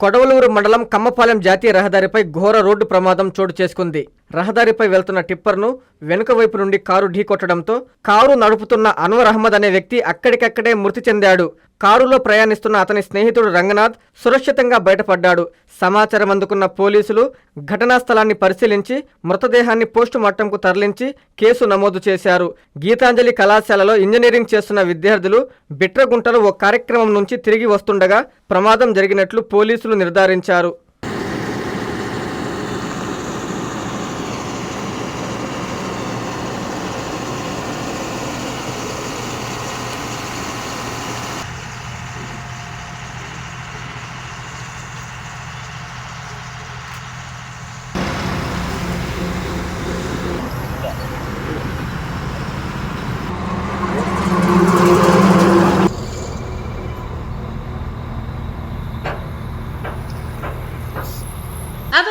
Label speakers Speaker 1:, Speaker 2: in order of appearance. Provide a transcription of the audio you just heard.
Speaker 1: కొడవలూరు మండలం కమ్మపాలెం జాతీయ రహదారిపై ఘోర రోడ్డు ప్రమాదం చోటు చేసుకుంది. రహదారిపై వెళ్తున్న టిప్పర్ను వెనుక వైపు నుండి కారు ఢీకొట్టడంతో కారు నడుపుతున్న అన్వర్ అహ్మద్ అనే వ్యక్తి అక్కడికక్కడే మృతి చెందాడు. కారులో ప్రయాణిస్తున్న అతని స్నేహితుడు రంగనాథ్ సురక్షితంగా బయటపడ్డాడు. సమాచారం అందుకున్న పోలీసులు ఘటనా స్థలాన్ని పరిశీలించి మృతదేహాన్ని పోస్టు మార్టంకు తరలించి కేసు నమోదు చేశారు. గీతాంజలి కళాశాలలో ఇంజనీరింగ్ చేస్తున్న విద్యార్థులు బిట్రగుంటలో ఓ కార్యక్రమం నుంచి తిరిగి వస్తుండగా ప్రమాదం జరిగినట్లు పోలీసులు నిర్ధారించారు.
Speaker 2: I'm